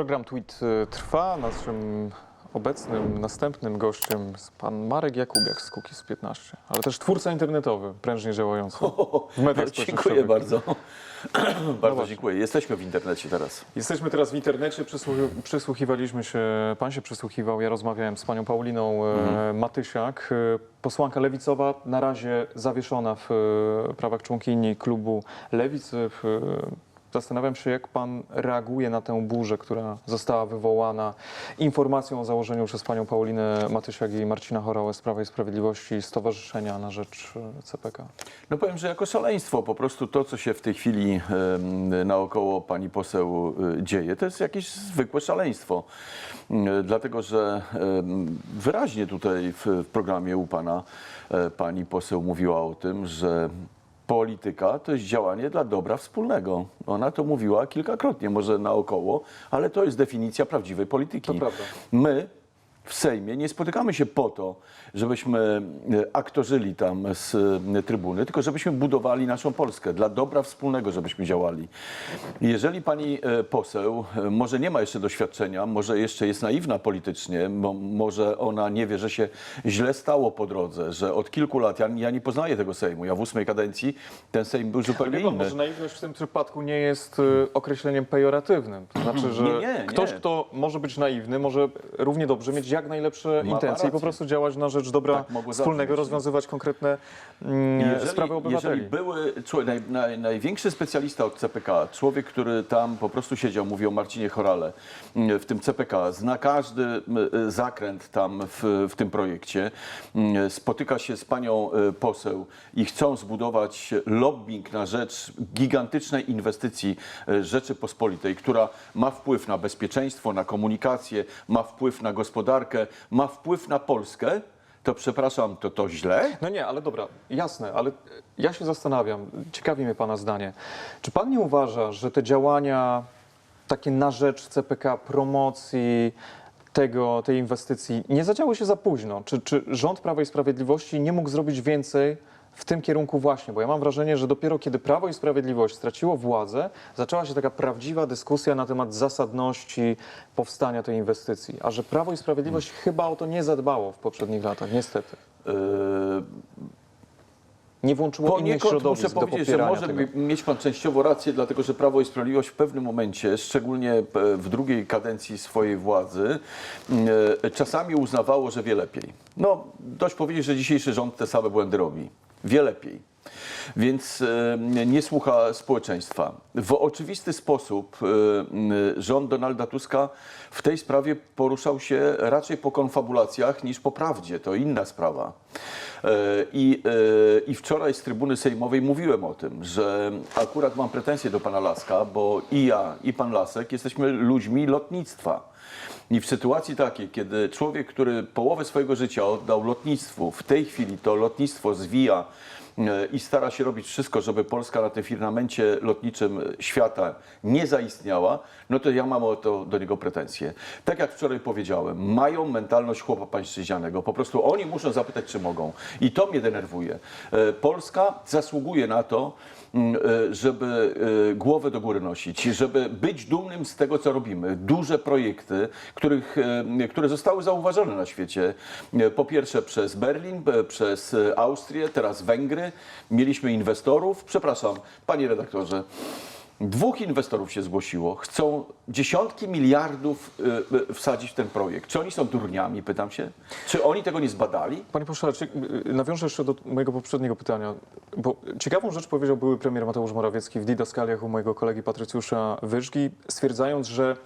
Program Tweet y, trwa. Naszym obecnym, następnym gościem jest pan Marek Jakubiak z Kukiz 15, ale też twórca internetowy, prężnie działający w mediach Dziękuję bardzo. bardzo właśnie. dziękuję. Jesteśmy w internecie teraz. Jesteśmy teraz w internecie, przysłuchi- przysłuchiwaliśmy się, pan się przysłuchiwał, ja rozmawiałem z panią Pauliną e, Matysiak, e, posłanka lewicowa, na razie zawieszona w prawach członkini klubu Lewicy. W, Zastanawiam się, jak pan reaguje na tę burzę, która została wywołana informacją o założeniu przez panią Paulinę Matysiak i Marcina Chorałę z Prawa i Sprawiedliwości Stowarzyszenia na rzecz e, CPK. No powiem, że jako szaleństwo po prostu to, co się w tej chwili naokoło pani poseł y, dzieje, to jest jakieś zwykłe szaleństwo. Y, Dlatego, że wyraźnie tutaj w, programie u pana e, pani poseł mówiła o tym, że polityka to jest działanie dla dobra wspólnego. Ona to mówiła kilkakrotnie, może naokoło, ale to jest definicja prawdziwej polityki. To prawda. My w Sejmie nie spotykamy się po to, żebyśmy e, aktorzyli tam z e, trybuny, tylko żebyśmy budowali naszą Polskę, dla dobra wspólnego, żebyśmy działali. Jeżeli pani e, poseł może nie ma jeszcze doświadczenia, może jeszcze jest naiwna politycznie, bo może ona nie wie, że się źle stało po drodze, że od kilku lat, ja, ja nie poznaję tego Sejmu, ja w ósmej kadencji ten Sejm był zupełnie pan, inny. może naiwność w tym przypadku nie jest y, określeniem pejoratywnym. To znaczy, że Nie, nie, ktoś, nie. kto może być naiwny, może równie dobrze mieć jak najlepsze Ma intencje i po prostu działać na rzecz dobra Tak wspólnego, rozwiązywać konkretne mm, sprawy obywateli. Jeżeli były, człowiek, naj, naj, największy specjalista od CPK, człowiek, który tam po prostu siedział, mówię o Marcinie Chorale, mm, w tym CPK, zna każdy mm, zakręt tam w, w tym projekcie, mm, spotyka się z panią y, poseł i chcą zbudować lobbying na rzecz gigantycznej inwestycji y, Rzeczypospolitej, która ma wpływ na bezpieczeństwo, na komunikację, ma wpływ na gospodarkę, ma wpływ na Polskę, to przepraszam, to to źle? No nie, ale dobra, jasne, ale ja się zastanawiam, ciekawi mnie Pana zdanie. Czy Pan nie uważa, że te działania takie na rzecz CPK, promocji tego, tej inwestycji nie zadziały się za późno? Czy, czy rząd Prawa i Sprawiedliwości nie mógł zrobić więcej w tym kierunku właśnie? Bo ja mam wrażenie, że dopiero kiedy Prawo i Sprawiedliwość straciło władzę, zaczęła się taka prawdziwa dyskusja na temat zasadności powstania tej inwestycji. A że Prawo i Sprawiedliwość chyba o to nie zadbało w poprzednich latach, niestety. Yy, Nie włączyło innych środowisk muszę do powiedzieć, że może tego. mi- mieć pan częściowo rację, dlatego że Prawo i Sprawiedliwość w pewnym momencie, szczególnie e, w drugiej kadencji swojej władzy, e, czasami uznawało, że wie lepiej. No, dość powiedzieć, że dzisiejszy rząd te same błędy robi. Wie lepiej. Więc e, nie słucha społeczeństwa. W oczywisty sposób e, rząd Donalda Tuska w tej sprawie poruszał się raczej po konfabulacjach niż po prawdzie. To inna sprawa. E, I, I wczoraj z trybuny sejmowej mówiłem o tym, że akurat mam pretensje do pana Laska, bo i ja, i pan Lasek jesteśmy ludźmi lotnictwa. I w sytuacji takiej, kiedy człowiek, który połowę swojego życia oddał lotnictwu, w tej chwili to lotnictwo zwija i stara się robić wszystko, żeby Polska na tym firmamencie lotniczym świata nie zaistniała, no to ja mam o to do niego pretensje. Tak jak wczoraj powiedziałem, mają mentalność chłopa pańszczyźnianego. Po prostu oni muszą zapytać, czy mogą. I to mnie denerwuje. E, Polska zasługuje na to, mm, e, żeby e, głowę do góry nosić, żeby być dumnym z tego, co robimy. Duże projekty, których, e, które zostały zauważone na świecie. E, Po pierwsze przez Berlin, e, przez e, Austrię, teraz Węgry. Mieliśmy inwestorów. Przepraszam, panie redaktorze. Dwóch inwestorów się zgłosiło. Chcą dziesiątki miliardów e, e, wsadzić w ten projekt. Czy oni są durniami, pytam się? Czy oni tego nie zbadali? Panie pośle, y, nawiążę jeszcze do mojego poprzedniego pytania, bo ciekawą rzecz powiedział były premier Mateusz Morawiecki w didaskaliach u mojego kolegi Patrycjusza Wyżgi, stwierdzając, że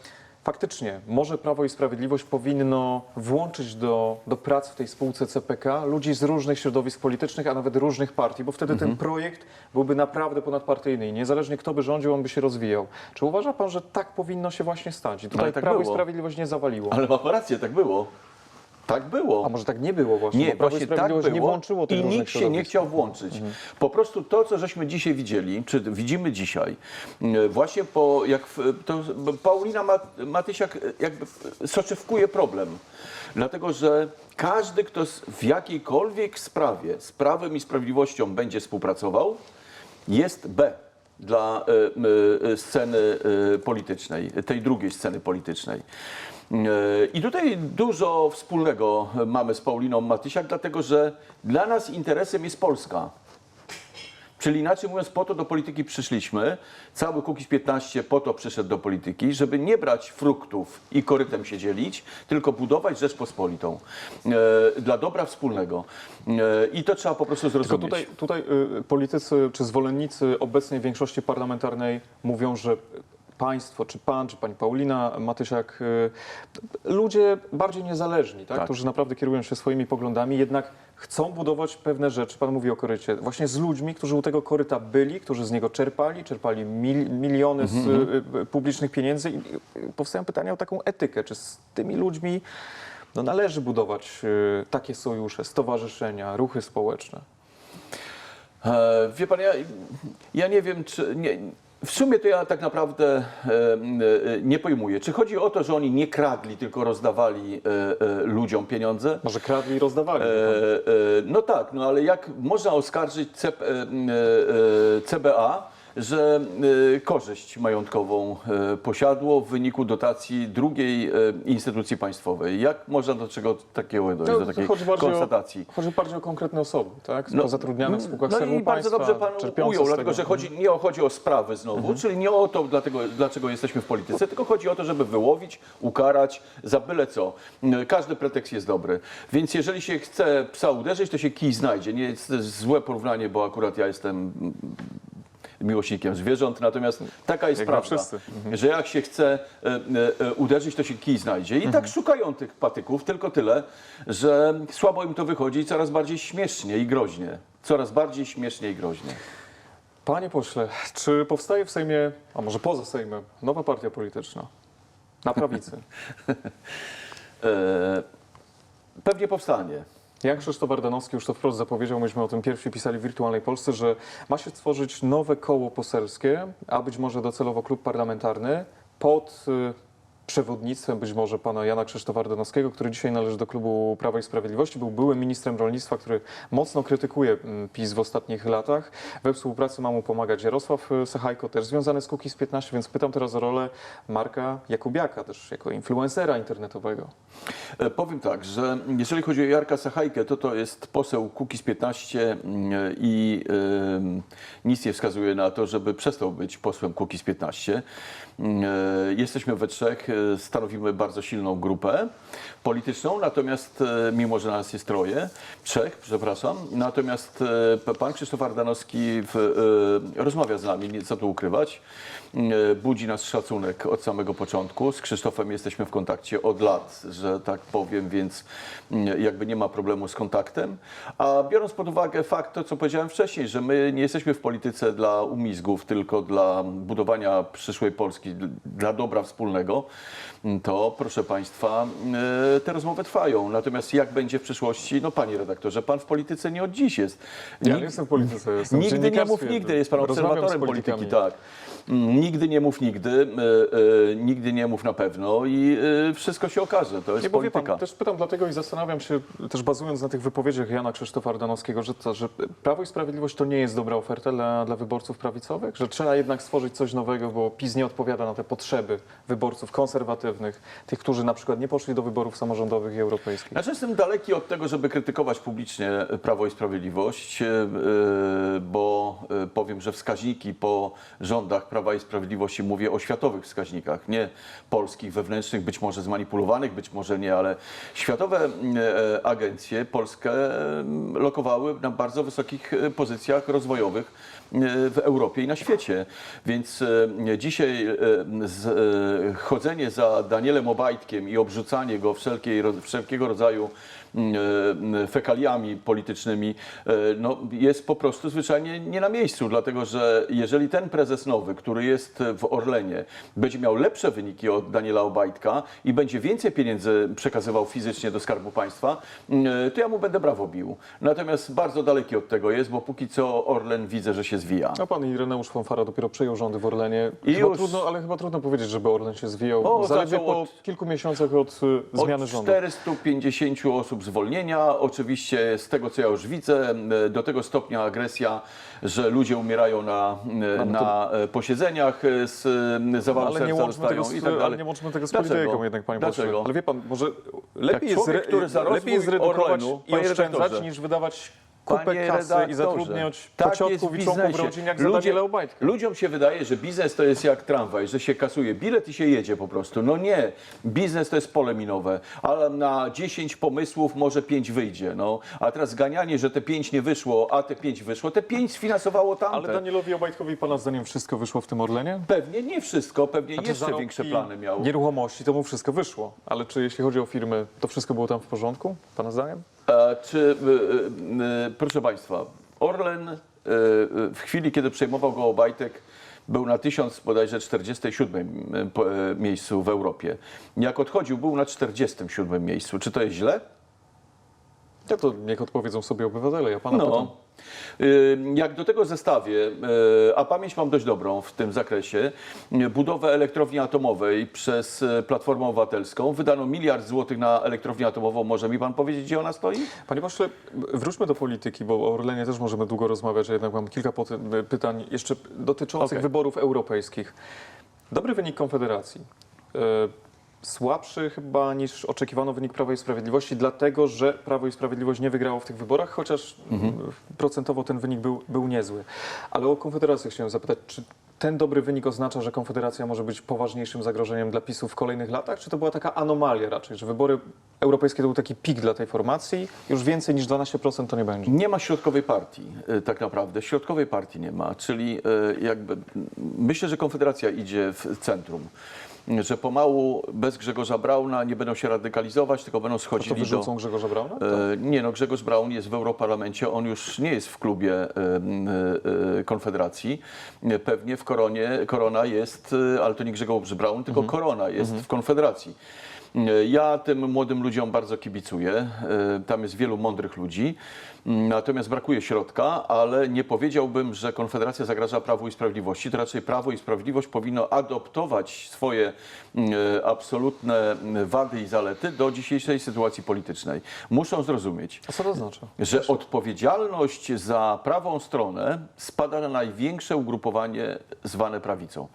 faktycznie może Prawo i Sprawiedliwość powinno włączyć do, do prac w tej spółce CPK ludzi z różnych środowisk politycznych, a nawet różnych partii, bo wtedy Mhm. ten projekt byłby naprawdę ponadpartyjny i niezależnie kto by rządził, on by się rozwijał. Czy uważa pan, że tak powinno się właśnie stać? I tutaj tak Prawo i było. Sprawiedliwość nie zawaliło. Ale ma rację, tak było. Tak było. A może tak nie było właśnie, Nie, właśnie tak było nie włączyło tych i nikt się nie chciał włączyć. Po prostu to, co żeśmy dzisiaj widzieli, czy widzimy dzisiaj, e, właśnie po, jak to Paulina Ma- Matysiak e, jakby soczewkuje problem. Dlatego, że każdy, kto w jakiejkolwiek sprawie z Prawem i Sprawiedliwością będzie współpracował, jest B. dla e, sceny politycznej, tej drugiej sceny politycznej. I tutaj dużo wspólnego mamy z Pauliną Matysiak, dlatego że dla nas interesem jest Polska. Czyli inaczej mówiąc, po to do polityki przyszliśmy, cały Kukiz 15 po to przyszedł do polityki, żeby nie brać fruktów i korytem się dzielić, tylko budować Rzeczpospolitą e, dla dobra wspólnego. E, I to trzeba po prostu Tylko zrozumieć. tutaj, tutaj y, politycy czy zwolennicy obecnej większości parlamentarnej mówią, że państwo, czy pan, czy pani Paulina Matysiak, y, ludzie bardziej niezależni, tak? Tak. którzy naprawdę kierują się swoimi poglądami, jednak chcą budować pewne rzeczy, pan mówi o korycie, właśnie z ludźmi, którzy u tego koryta byli, którzy z niego czerpali, czerpali mil, miliony z y, y, publicznych pieniędzy i powstają pytania o taką etykę, czy z tymi ludźmi no, należy budować y, takie sojusze, stowarzyszenia, ruchy społeczne. E, Wie pan, ja, ja nie wiem, czy. Nie, w sumie to ja tak naprawdę e, e, nie pojmuję. Czy chodzi o to, że oni nie kradli, tylko rozdawali e, ludziom pieniądze? Może kradli i rozdawali. No tak, no ale jak można oskarżyć CBA, że e, korzyść majątkową e, posiadło w wyniku dotacji drugiej e, instytucji państwowej? Jak można do czego takiego dojść, do takiej No, chodzi konstatacji? O, chodzi bardziej o konkretne osoby, tak? No, zatrudniane w spółkach no i bardzo dobrze pan ujął, dlatego tego. że chodzi, nie chodzi o sprawy znowu, Mhm. czyli nie o to, dlatego, dlaczego jesteśmy w polityce, tylko chodzi o to, żeby wyłowić, ukarać za byle co. Każdy pretekst jest dobry. Więc jeżeli się chce psa uderzyć, to się kij znajdzie. Nie jest złe porównanie, bo akurat ja jestem miłośnikiem zwierząt, natomiast taka jest Jak prawda, wszyscy. że jak się chce e, e, e, uderzyć, to się kij znajdzie. I tak szukają tych patyków, tylko tyle, że słabo im to wychodzi i coraz bardziej śmiesznie i groźnie. Coraz bardziej śmiesznie i groźnie. Panie pośle, czy powstaje w Sejmie, a może poza Sejmem, nowa partia polityczna? Na prawicy. Pewnie powstanie. Jan Krzysztof Ardanowski już to wprost zapowiedział, myśmy o tym pierwsi pisali w Wirtualnej Polsce, że ma się stworzyć nowe koło poselskie, a być może docelowo klub parlamentarny pod y, przewodnictwem być może pana Jana Krzysztofa Ardanowskiego, który dzisiaj należy do klubu Prawa i Sprawiedliwości, był byłym ministrem rolnictwa, który mocno krytykuje mm, PiS w ostatnich latach. We współpracy ma mu pomagać Jarosław y, Sachajko, też związany z Kukiz 15, więc pytam teraz o rolę Marka Jakubiaka, też jako influencera internetowego. E, Powiem tak, że jeżeli chodzi o Jarka Sachajkę, to to jest poseł Kukiz 15 mm, i em, nic nie wskazuje na to, żeby przestał być posłem Kukiz 15. Mm, e, Jesteśmy we trzech, stanowimy bardzo silną grupę polityczną, natomiast e, mimo, że nas jest troje, trzech, przepraszam, natomiast e, pan Krzysztof Ardanowski w, e, rozmawia z nami, nie co tu ukrywać. E, Budzi nas szacunek od samego początku. Z Krzysztofem jesteśmy w kontakcie od lat, że tak powiem, więc mm, jakby nie ma problemu z kontaktem. A biorąc pod uwagę fakt, to co powiedziałem wcześniej, że my nie jesteśmy w polityce dla umizgów, tylko dla budowania przyszłej Polski, dla dobra wspólnego, to proszę Państwa, e, te rozmowy trwają. Natomiast jak będzie w przyszłości, no Panie redaktorze, Pan w polityce nie od dziś jest. Ja nie jestem w polityce, jestem Nigdy nie mów nigdy, jest pan obserwatorem polityki, tak. Mm, Nigdy nie mów nigdy, e, e, nigdy nie mów na pewno i wszystko się okaże, to jest Nie, polityka. pan, też pytam dlatego i zastanawiam się, też bazując na tych wypowiedziach Jana Krzysztofa Ardanowskiego, że, to, że Prawo i Sprawiedliwość to nie jest dobra oferta dla, dla wyborców prawicowych, że trzeba jednak stworzyć coś nowego, bo PiS nie odpowiada na te potrzeby wyborców konserwatywnych, tych, którzy na przykład nie poszli do wyborów samorządowych i europejskich. Znaczy jestem daleki od tego, żeby krytykować publicznie Prawo i Sprawiedliwość, e, bo e, powiem, że wskaźniki po rządach Prawa i Sprawiedliwości, mówię o światowych wskaźnikach, nie polskich, wewnętrznych, być może zmanipulowanych, być może nie, ale światowe e, agencje Polskę lokowały na bardzo wysokich pozycjach rozwojowych w Europie i na świecie. Więc e, dzisiaj e, e, chodzenie za Danielem Obajtkiem i obrzucanie go wszelkiego rodzaju fekaliami politycznymi e, no, jest po prostu zwyczajnie nie na miejscu, dlatego że jeżeli ten prezes nowy, który jest w Orlenie, będzie miał lepsze wyniki od Daniela Obajtka i będzie więcej pieniędzy przekazywał fizycznie do Skarbu Państwa, mm, to ja mu będę brawo bił. Natomiast bardzo daleki od tego jest, bo póki co Orlen widzę, że się zwija. A pan Ireneusz Fonfara dopiero przejął rządy w Orlenie. I chyba już- trudno, ale chyba trudno powiedzieć, żeby Orlen się zwijał. O, Zaledwie po od- kilku miesiącach od zmiany Od rządu. 450 osób zwolnienia, oczywiście z tego co ja już widzę, do tego stopnia agresja, że ludzie umierają na, m, na e, posiedzeniach e, z m, zawału Ale nie, serca dostają z, i tak dalej. ale nie łączmy tego z Dlaczego? polityką jednak, panie Dlaczego? pośle. Ale wie pan, może lepiej jest, człowiek, zre- lepiej zredukować Orlenu, i oszczędzać, niż wydawać kupę Panie kasy i redaktorze, zatrudniać tak pociotków i członków rodzin jak za Ludzie- Daniela Obajtka. Ludziom się wydaje, że biznes to jest jak tramwaj, że się kasuje bilet i się jedzie po prostu. No nie, biznes to jest pole minowe, ale na 10 pomysłów może 5 wyjdzie. No. A teraz ganianie, że te 5 nie wyszło, a te 5 wyszło, te 5 sfinansowało tamte. Ale Danielowi Obajtkowi pana zdaniem wszystko wyszło w tym Orlenie? Pewnie nie wszystko, pewnie Znaczy, jeszcze większe plany miał. Nieruchomości, to mu wszystko wyszło. Ale czy jeśli chodzi o firmy, to wszystko było tam w porządku, pana zdaniem? E, Czy, y, y, y, proszę Państwa, Orlen w chwili, kiedy przejmował go Obajtek, był na 1000 bodajże 47 y, po- y, miejscu w Europie. Jak odchodził, był na 47 miejscu. Czy to jest źle? Ja to niech odpowiedzą sobie obywatele, ja pana pytam. No. Y, Jak do tego zestawię, y, a pamięć mam dość dobrą w tym zakresie, budowę elektrowni atomowej przez y, Platformę Obywatelską. Wydano miliard złotych na elektrownię atomową. Może mi pan powiedzieć, gdzie ona stoi? Panie pośle, wróćmy do polityki, bo o Orlenie też możemy długo rozmawiać, jednak mam kilka pytań jeszcze dotyczących Okej. wyborów europejskich. Dobry wynik Konfederacji. E, Słabszy chyba niż oczekiwano wynik Prawa i Sprawiedliwości, dlatego że Prawo i Sprawiedliwość nie wygrało w tych wyborach, chociaż mm, procentowo ten wynik był, był niezły. Ale o Konfederację chciałem zapytać, czy ten dobry wynik oznacza, że Konfederacja może być poważniejszym zagrożeniem dla PiSu w kolejnych latach, czy to była taka anomalia raczej, że wybory europejskie to był taki pik dla tej formacji, już więcej niż 12% to nie będzie? Nie ma środkowej partii y, tak naprawdę. Środkowej partii nie ma, czyli y, jakby myślę, że Konfederacja idzie w centrum. Że pomału bez Grzegorza Brauna nie będą się radykalizować, tylko będą To schodzili wyrzucą do... Grzegorza Brauna? E, Nie, no Grzegorz Braun jest w Europarlamencie, on już nie jest w klubie e, e, Konfederacji. Pewnie w Koronie, Korona jest, ale to nie Grzegorz Braun, tylko Korona jest w Konfederacji. E, Ja tym młodym ludziom bardzo kibicuję. E, Tam jest wielu mądrych ludzi. Mm, Natomiast brakuje środka, ale nie powiedziałbym, że Konfederacja zagraża Prawu i Sprawiedliwości. To raczej Prawo i Sprawiedliwość powinno adoptować swoje e, absolutne mm, wady i zalety do dzisiejszej sytuacji politycznej. Muszą zrozumieć, A co to oznacza? że odpowiedzialność za prawą stronę spada na największe ugrupowanie zwane prawicą.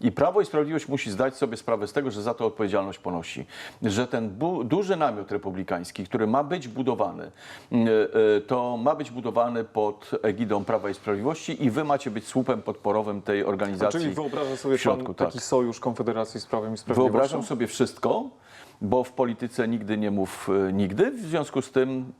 I Prawo i Sprawiedliwość musi zdać sobie sprawę z tego, że za to odpowiedzialność ponosi. Że ten duży namiot republikański, który ma być budowany, y, y, to ma być budowany pod egidą Prawa i Sprawiedliwości i wy macie być słupem podporowym tej organizacji. Czyli wyobraża sobie w środku, pan tak. taki sojusz Konfederacji z Prawem i Sprawiedliwością? Wyobrażam sobie wszystko, bo w polityce nigdy nie mów e, nigdy. W związku z tym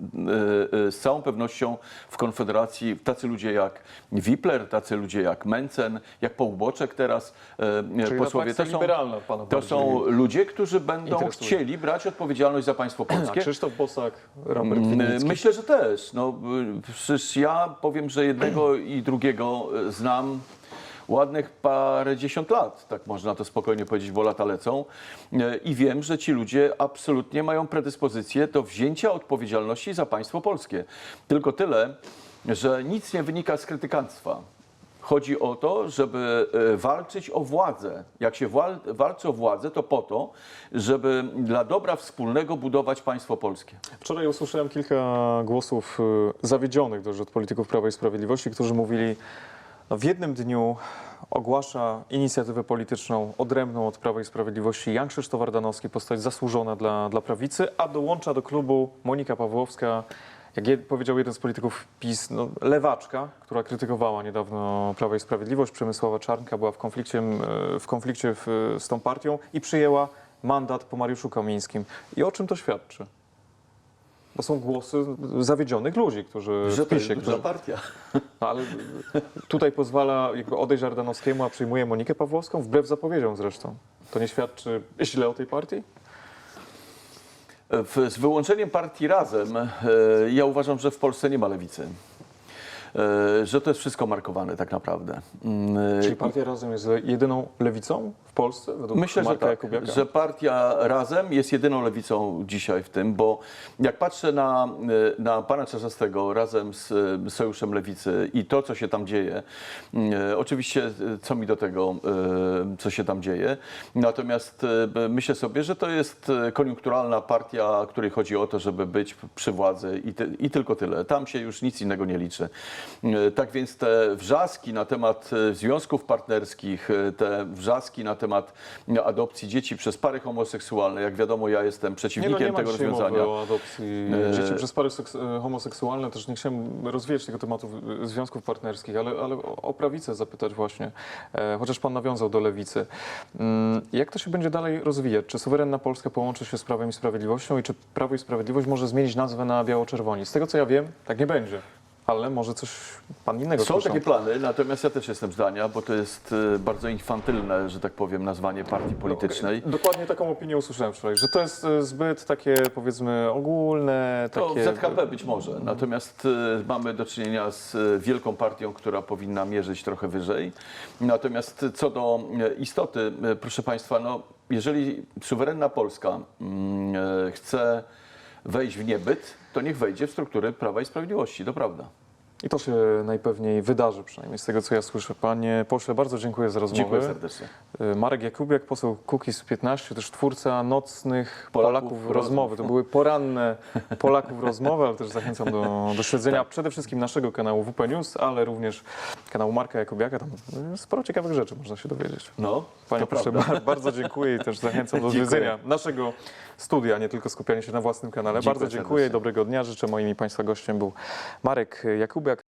e, e, z całą pewnością w Konfederacji tacy ludzie jak Wipler, tacy ludzie jak Mencen, jak Połboczek teraz, e, Czyli posłowie, to są, liberalna pana to są ludzie, którzy będą interesuje. chcieli brać odpowiedzialność za państwo A polskie. Krzysztof Bosak, Robert Mm, Winnicki. Myślę, że też. No, przecież ja powiem, że jednego i drugiego y, znam ładnych parę dziesiąt lat, tak można to spokojnie powiedzieć, bo lata lecą. Y, I wiem, że ci ludzie absolutnie mają predyspozycję do wzięcia odpowiedzialności za państwo polskie. Tylko tyle, że nic nie wynika z krytykanstwa. Chodzi o to, żeby e, walczyć o władzę. Jak się wal, walczy o władzę, to po to, żeby dla dobra wspólnego budować państwo polskie. Wczoraj usłyszałem kilka głosów y, zawiedzionych dość od polityków Prawa i Sprawiedliwości, którzy mówili, no w jednym dniu ogłasza inicjatywę polityczną odrębną od Prawa i Sprawiedliwości Jan Krzysztof Ardanowski, postać zasłużona dla, dla prawicy, a dołącza do klubu Monika Pawłowska, jak jed, powiedział jeden z polityków PiS, no, lewaczka, która krytykowała niedawno Prawo i Sprawiedliwość, Przemysława Czarnka, była w konflikcie, y, w konflikcie w, z tą partią i przyjęła mandat po Mariuszu Kamińskim. I o czym to świadczy? To są głosy zawiedzionych ludzi, którzy w PiSie, którzy, partia. no, ale tutaj pozwala jakby odejść Ardanowskiemu, a przyjmuje Monikę Pawłowską, wbrew zapowiedziom zresztą. To nie świadczy źle o tej partii? Z wyłączeniem partii Razem, e, ja uważam, że w Polsce nie ma lewicy. e, że to jest wszystko markowane tak naprawdę. Mm, e, Czyli partia Razem jest jedyną lewicą Polsce według Myślę, że tak, że partia Razem jest jedyną lewicą dzisiaj w tym, bo jak patrzę na, na pana Czarzastego razem z Sojuszem Lewicy i to, co się tam dzieje, e, oczywiście e, co mi do tego, e, co się tam dzieje, natomiast myślę sobie, że to jest koniunkturalna partia, której chodzi o to, żeby być przy władzy i, ty, i tylko tyle. Tam się już nic innego nie liczy. Tak więc te wrzaski na temat związków partnerskich, te wrzaski na temat e, adopcji dzieci przez pary homoseksualne, jak wiadomo, ja jestem Nie, no, przeciwnikiem nie tego rozwiązania. mowy o adopcji E, dzieci przez pary e, homoseksualne. Też nie chciałem rozwijać tego tematu związków partnerskich, ale, ale o o prawicę zapytać właśnie, e, chociaż pan nawiązał do lewicy. Mm, Jak to się będzie dalej rozwijać? Czy suwerenna Polska połączy się z Prawem i Sprawiedliwością i czy Prawo i Sprawiedliwość może zmienić nazwę na biało-czerwoni? Z tego co ja wiem, tak nie będzie. Ale może coś pan innego Są słyszał. takie plany, natomiast ja też jestem zdania, bo to jest e, bardzo infantylne, że tak powiem, nazwanie partii politycznej. Dokładnie taką opinię usłyszałem wczoraj, że to jest e, zbyt takie powiedzmy ogólne, To takie... w ZHP być może, natomiast e, mamy do czynienia z e, wielką partią, która powinna mierzyć trochę wyżej. Natomiast co do e, istoty, e, proszę Państwa, no, jeżeli suwerenna Polska mm, e, chce wejść w niebyt, to niech wejdzie w struktury Prawa i Sprawiedliwości, to prawda. I to się najpewniej wydarzy, przynajmniej z tego, co ja słyszę. Panie pośle, bardzo dziękuję za rozmowę. Dziękuję serdecznie. Y, Marek Jakubiak, poseł Kukiz 15, też twórca nocnych Polaków Polaków, rozmowy. To były poranne Polaków rozmowy, ale też zachęcam do, do śledzenia przede wszystkim naszego kanału WP News, ale również kanału Marka Jakubiaka. Tam y, sporo ciekawych rzeczy można się dowiedzieć. No, Panie pośle, bardzo dziękuję i też zachęcam do odwiedzenia naszego studia, nie tylko skupiania się na własnym kanale. Dziękuję bardzo dziękuję, serdecznie. dobrego dnia życzę. Moim i Państwa gościem był Marek Jakubiak.